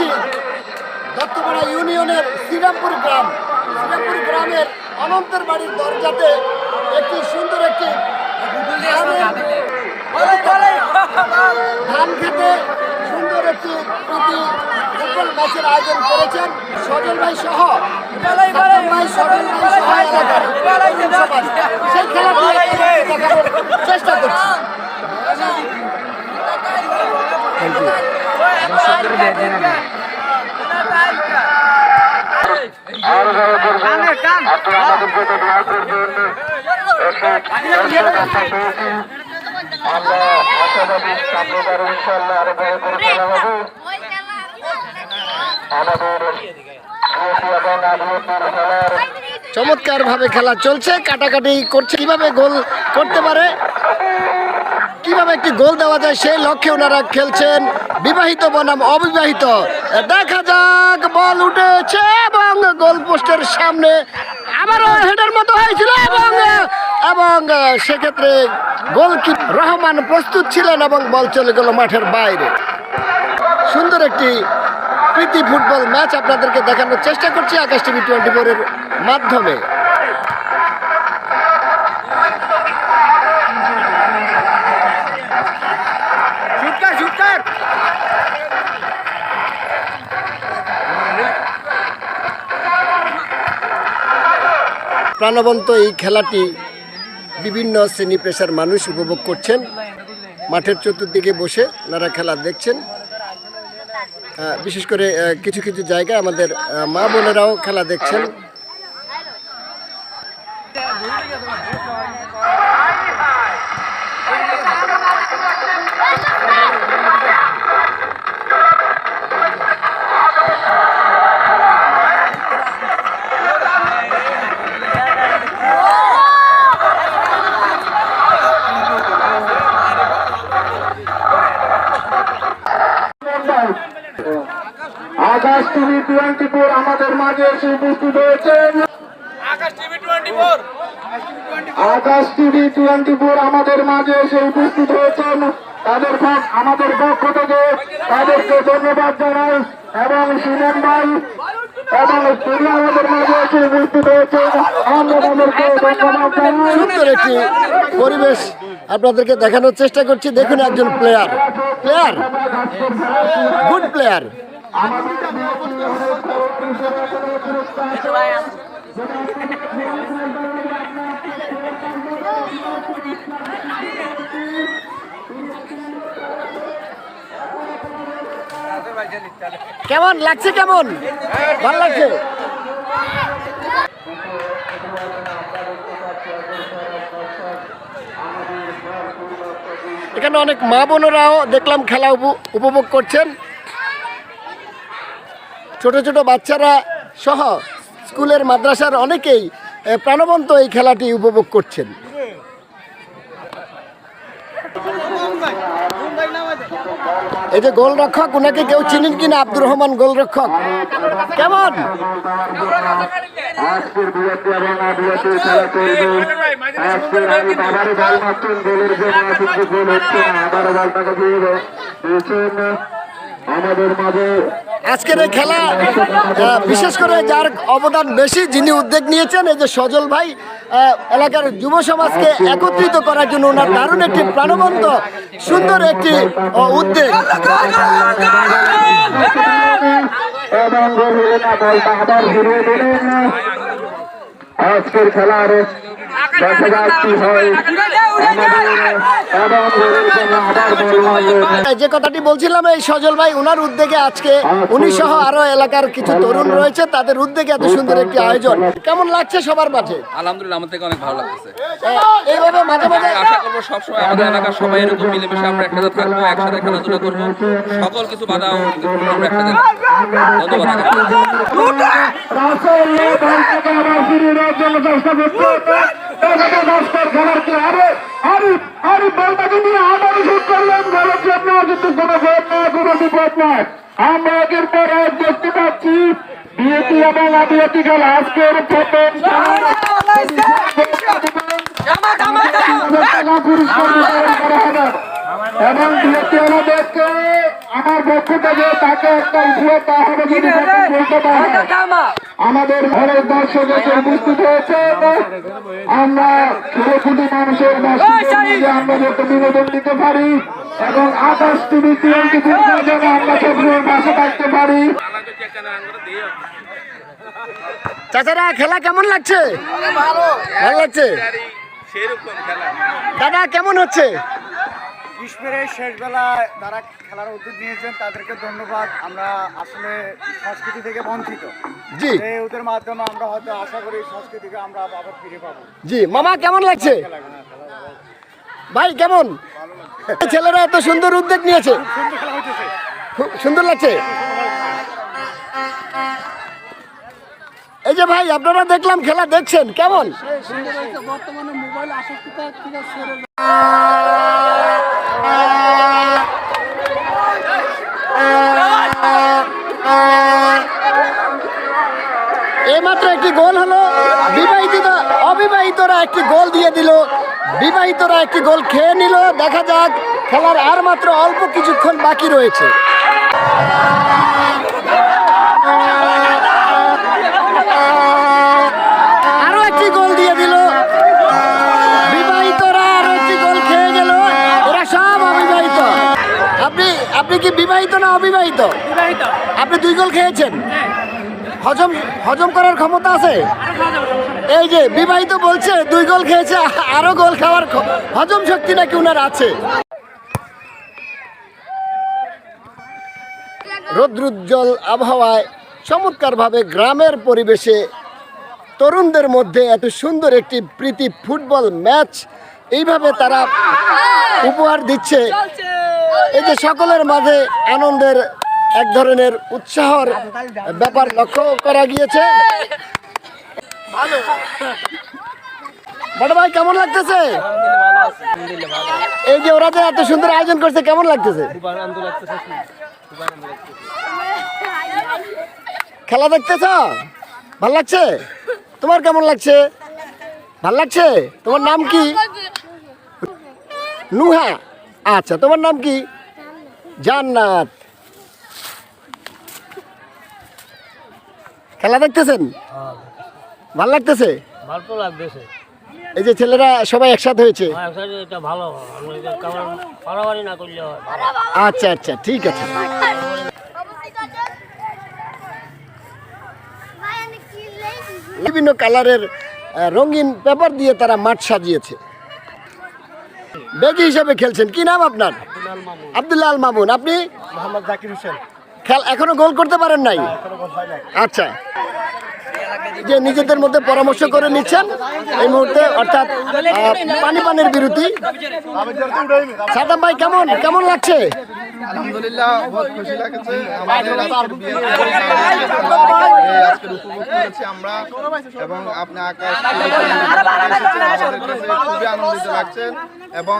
রয়েছি দত্তপাড়া ইউনিয়নের শ্রীরামপুর গ্রাম। শ্রীরামপুর গ্রামের অনন্তের বাড়ির দরজাতে একটি সুন্দর একটি ধান খেতে সুন্দর একটি প্রীতি ফুটবল ম্যাচের আয়োজন করেছেন সজল ভাই সহ ভাই সজল ভাই সহ সেই দেখানোর চেষ্টা করছি আরও যারা করবেন আপনারা আমাদের জন্য দোয়া করবেন এসে দর্শক খেলা চমৎকার ভাবে খেলা চলছে, কাটাকাটি করছে, কীভাবে গোল করতে পারে, কীভাবে একটি গোল দেওয়া যায় সেই লক্ষ্যে ওনারা খেলছেন। বিবাহিত বনাম অবিবাহিত। দেখা যাক, বল উঠেছে এবং গোল পোস্টের সামনে আবারও হেডের মতো হয়েছিল এবং এবং সেক্ষেত্রে গোলকি রহমান প্রস্তুত ছিলেন এবং বল চলে গেল মাঠের বাইরে। সুন্দর একটি প্রীতি ফুটবল ম্যাচ আপনাদেরকে দেখানোর চেষ্টা করছি আকাশ টিভি টোয়েন্টি ফোরের মাধ্যমে। প্রাণবন্ত এই খেলাটি বিভিন্ন শ্রেণি পেশার মানুষ উপভোগ করছেন। মাঠের চতুর্দিকে বসে ওনারা খেলা দেখছেন। বিশেষ করে কিছু কিছু জায়গায় আমাদের মা বোনেরাও খেলা দেখছেন আকাশ টিভি টোয়েন্টি ফোর আমাদের মাঝে এসে উপস্থিত হয়েছেন Akash TV twenty four Akash TV twenty four আমাদের মাঝে এসে উপস্থিত হয়েছেন। তাদের পক্ষ আমাদের পক্ষ থেকে তাদেরকে ধন্যবাদ জানাই এবং সুমন ভাই এবং তিনি আমাদের মাঝে এসে উপস্থিত হয়েছেন। আমরা তাদেরকে ধন্যবাদ জানাই। সুন্দর একটি পরিবেশ আপনাদেরকে দেখানোর চেষ্টা করছি। দেখুন একজন প্লেয়ার প্লেয়ার গুড প্লেয়ার কেমন লাগছে, কেমন? ভালো লাগছে? এখানে অনেক মা বোনেরাও দেখলাম খেলা উপ- উপভোগ করছেন। ছোট ছোট বাচ্চারা সহ স্কুলের মাদ্রাসার অনেকেই প্রাণবন্ত এই খেলাটি উপভোগ করছেন। এই যে গোলরক্ষক ওনাকে কেউ চিনেন কিনা? আব্দুর রহমান গোলরক্ষক। কেমন? আমাদের মাঝে আজকের এই খেলা বিশেষ করে যার অবদান বেশি যিনি উদ্যোগ নিয়েছেন, এই যে সজল ভাই এলাকার যুব সমাজকে একত্রিত করার জন্য ওনার দারুণ একটি প্রাণবন্ত, সুন্দর একটি উদ্যোগ। আজকের খেলার দেখা যাক হয়? যে কথাটি বলছিলাম এই সজল ভাই ওনার উদ্যোগে আজকে উনি সহ আরও এলাকার কিছু তরুণ রয়েছে তাদের উদ্যোগে এত সুন্দর একটি আয়োজন। কেমন লাগছে সবার মাঝে? আলহামদুলিল্লাহ আমার থেকে অনেক ভালো লাগতেছে। আহ, এইভাবে মাঝে মাঝে আশা করব সবসময় আমাদের এলাকার সবাই এরকম মিলেমিশে আমরা একসাথে থাকব একসাথে খেলাধুলা করব। সকল কিছু বাধা আমরা একসাথে ধন্যবাদ আরিফ আরিফ বলটাকে নিয়ে আবারও শুট করলেন গোলের জন্য কিন্তু কোনো গোল নয় কোনো বিপদ নয় আমরা একের পর এক দেখতে পাচ্ছি বিএপি এবং আদিবাসী খেলা আজকের প্রথম এবং বিএসপিওয়ালাদেরকে আমার পক্ষ থেকে তাকে একটা উপহার হবে যদি বলতে দেওয়া হয়। আমাদের ঘরের দর্শক এসে উপস্থিত হয়েছে। আমরা কোটি মানুষের আমরা যাতে বিনোদন দিতে পারি এবং আকাশ টিভি যেন আমরা সবগুলোর পাশে থাকতে পারি। চাচারা খেলা কেমন লাগছে? ভালো। লাগছে? দাদা কেমন হচ্ছে? গ্রীষ্মের এই শেষ বেলায় যারা খেলার উদ্যোগ নিয়েছেন তাদেরকে ধন্যবাদ। আমরা আসলে সংস্কৃতি থেকে বঞ্চিত। জি। এই ওদের মাধ্যমে আমরা হয়তো আশা করি সংস্কৃতিকে আমরা আবার ফিরে পাবো। জি মামা কেমন লাগছে? ভাই কেমন? ছেলেরা এত সুন্দর উদ্যোগ নিয়েছে। খুব সুন্দর লাগছে। এই যে ভাই আপনারা দেখলাম খেলা দেখছেন। কেমন? এইমাত্র একটি গোল হলো। বিবাহিত অবিবাহিতরা একটি গোল দিয়ে দিল। বিবাহিতরা একটি গোল খেয়ে নিল। দেখা যাক খেলার আর মাত্র অল্প কিছুক্ষণ বাকি রয়েছে। আরও একটি গোল দিয়ে দিল। বিবাহিতরা আরও একটি গোল খেয়ে গেল। এরা সব অবিবাহিত। আপনি আপনি কি বিবাহিত না অবিবাহিত? আপনি দুই গোল খেয়েছেন? হজম হজম করার ক্ষমতা আছে? এই যে, বিবাহিত বলছে, দুই গোল খেয়েছে, আরও গোল খাওয়ার হজম শক্তি নাকি উনার আছে? রৌদ্রোজ্জ্বল আবহাওয়ায় চমৎকারভাবে গ্রামের পরিবেশে তরুণদের মধ্যে এত সুন্দর একটি প্রীতি ফুটবল ম্যাচ, এইভাবে তারা উপহার দিচ্ছে। এই যে সকলের মাঝে আনন্দের এক ধরনের উৎসাহর ব্যাপার লক্ষ্য করা গিয়েছে। বড় ভাই, কেমন লাগতেছে? এই যে ওরা যে এত সুন্দর আয়োজন করছে, কেমন লাগতেছে? খেলা দেখতেছ? ভালো লাগছে? তোমার কেমন লাগছে? ভালো লাগছে? তোমার নাম কি? নুহা। আচ্ছা তোমার নাম কি? জান্নাত। খেলা দেখতেছেন? ভালো লাগতেছে? ভালো লাগতেছে। এই যে ছেলেরা সবাই একসাথে হয়েছে? একসাথে এটা ভালো আমি কেমন পারাবারি না করলে হয়। আচ্ছা আচ্ছা ঠিক আছে। বিভিন্ন কালারের রঙিন পেপার দিয়ে তারা মাঠ সাজিয়েছে। বেগি হিসাবে খেলছেন। কি নাম আপনার? আব্দুল্লাহ আল মামুন আপনি? মোহাম্মদ জাকির হোসেন। খেল এখনও গোল করতে পারেন নাই? আচ্ছা। যে নিজেদের মধ্যে পরামর্শ করে নিচ্ছেন এই মুহূর্তে অর্থাৎ পানি পানির বিরতি। সাদাম ভাই কেমন? কেমন লাগছে? আলহামদুলিল্লাহ বহুত খুশি লাগছে। উপভোগ করেছি আমরা এবং আপনি আকাশ খুবই আনন্দিত লাগছেন এবং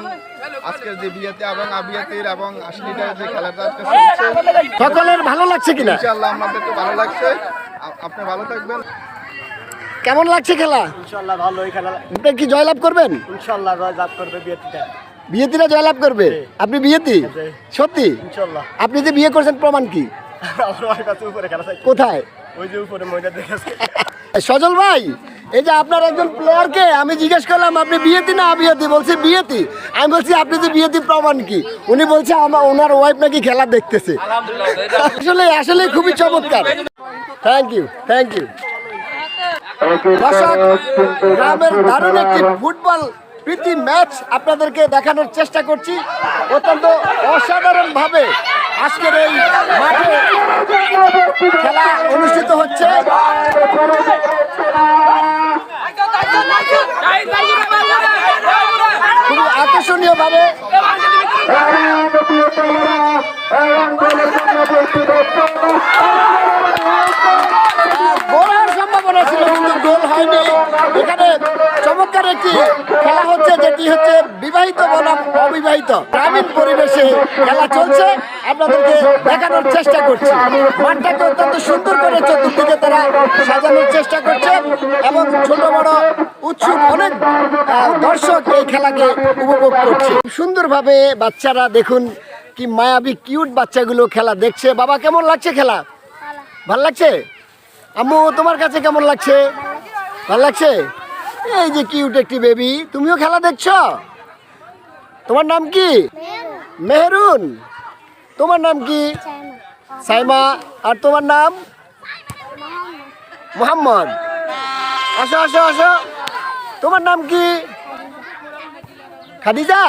আজকের যে বিয়েতে এবং আবিয়াতির এবং আশি যে খেলাটা আজকে সকলের ভালো লাগছে কিনা? ইনশাআল্লাহ আমাদেরকে ভালো লাগছে। আপনি ভালো থাকবেন। কেমন লাগছে খেলা? ইনশাআল্লাহ ভালো এই খেলা আপনি কি জয়লাভ করবেন? ইনশাল্লাহ জাত করবে বিয়েটিটা বিয়েতিরা জয়লাভ করবে? আপনি বিয়েতি? সত্যি? ইনশাআল্লাহ। আপনি যে বিয়ে করছেন প্রমাণ কি? আমার কাছে উপরে খেলা চাই। কোথায়? ওই যে উপরে ময়দা দেখেছে। সজল ভাই এই যে আপনার একজন প্লেয়ারকে আমি জিজ্ঞেস করলাম আপনি বিয়েতি না বিয়েতি? বলছি বিয়েতি। আমি বলছি আপনি যে বিয়েতি প্রমাণ কি? উনি বলছে আমার ওনার ওয়াইফ নাকি খেলা দেখতেছে। আসলে আসলে খুবই চমৎকার। থ্যাংক ইউ থ্যাংক ইউ দর্শক গ্রামের দারুণ একটি ফুটবল প্রীতি ম্যাচ আপনাদেরকে দেখানোর চেষ্টা করছি। অত্যন্ত অসাধারণ ভাবে আজকের এই মাঠে খেলা অনুষ্ঠিত হচ্ছে। খুবই আকর্ষণীয় ভাবে গোল হওয়ার সম্ভাবনা ছিল কিন্তু গোল হয়নি। এখানে চমৎকার একটি খেলা। যেটি হচ্ছে বিবাহিত বনাম অবিবাহিত। গ্রামীণ পরিবেশে খেলা চলছে আপনাদেরকে দেখানোর চেষ্টা করছি। মাঠটাকে অত্যন্ত সুন্দর করে চতুর্দিকে তারা সাজানোর চেষ্টা করছে এবং ছোট বড় উৎসুক অনেক দর্শক এই খেলাকে উপভোগ করছে। সুন্দরভাবে বাচ্চারা দেখুন কি মায়াবী কিউট বাচ্চাগুলো খেলা দেখছে। বাবা কেমন লাগছে খেলা? ভালো লাগছে? আম্মু তোমার কাছে কেমন লাগছে? ভালো লাগছে? এই যে কিউট একটি বেবি তুমিও খেলা দেখছ? তোমার নাম কি? মেহরুন। তোমার নাম কি? সাইমা। আর তোমার নাম? মোহাম্মদ। আসো আসো আসো। তোমার নাম কি? খাদিজা?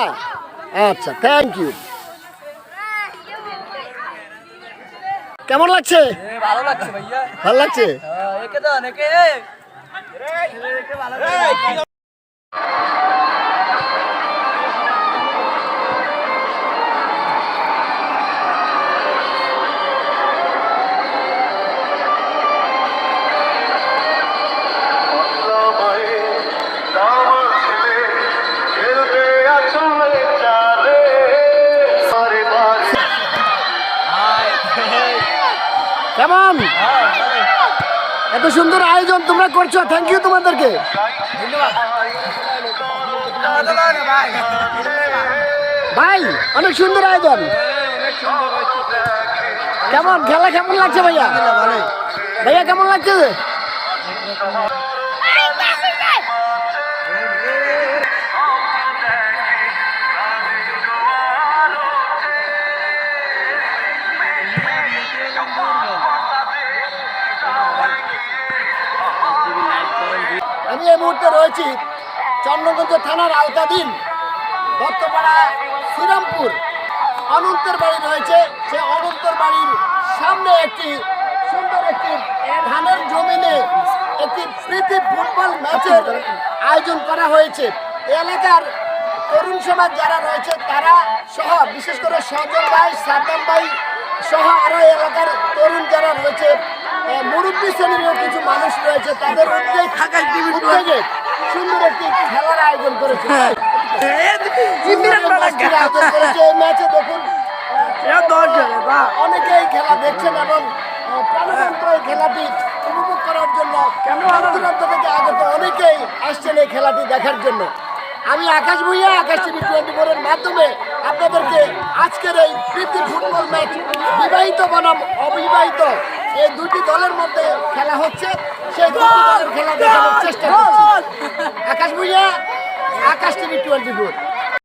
আচ্ছা থ্যাংক ইউ কেমন লাগছে? ভালো লাগছে ভাইয়া। ভালো লাগছে? একে এত সুন্দর আয়োজন তোমরা করছ থ্যাংক ইউ তোমাদেরকে। ভাই, অনেক সুন্দর আয়োজন। কেমন, খেলা কেমন লাগছে ভাইয়া? ভাইয়া, কেমন লাগছে? আমি এই মুহূর্তে রয়েছি চন্দ্রগঞ্জ থানার আওতাধীন। দত্তপাড়া শ্রীরামপুর অনন্তের বাড়ি রয়েছে। সে অনন্তর বাড়ির সামনে একটি সুন্দর একটি ধানের জমিনে একটি প্রীতি ফুটবল ম্যাচের আয়োজন করা হয়েছে। এলাকার তরুণ সমাজ যারা রয়েছে, তারা সহ বিশেষ করে সজল ভাই, সাদ্দাম ভাই সহ আরও এলাকার তরুণ যারা রয়েছে মুরব্বী শ্রেণীরও কিছু মানুষ রয়েছে তাদের উদ্যোগ উদ্যোগে। সুন্দর একটি খেলার আয়োজন করেছে। করেছে। এই ম্যাচে দেখুন খেলা দেখছেন এবং প্রাণবন্ত এই খেলাটি উপভোগ করার জন্য দূরান্ত থেকে আগত অনেকেই আসছেন এই খেলাটি দেখার জন্য। আমি আকাশ ভুইয়া আকাশ টিভি টোয়েন্টি ফোরের মাধ্যমে আপনাদেরকে আজকের এই প্রীতি ফুটবল ম্যাচ বিবাহিত বনাম অবিবাহিত এই দুটি দলের মধ্যে খেলা হচ্ছে। সেই দুটি দলের খেলা দেখানোর চেষ্টা করছি। Akash Bhuiya Akash TV twelve four.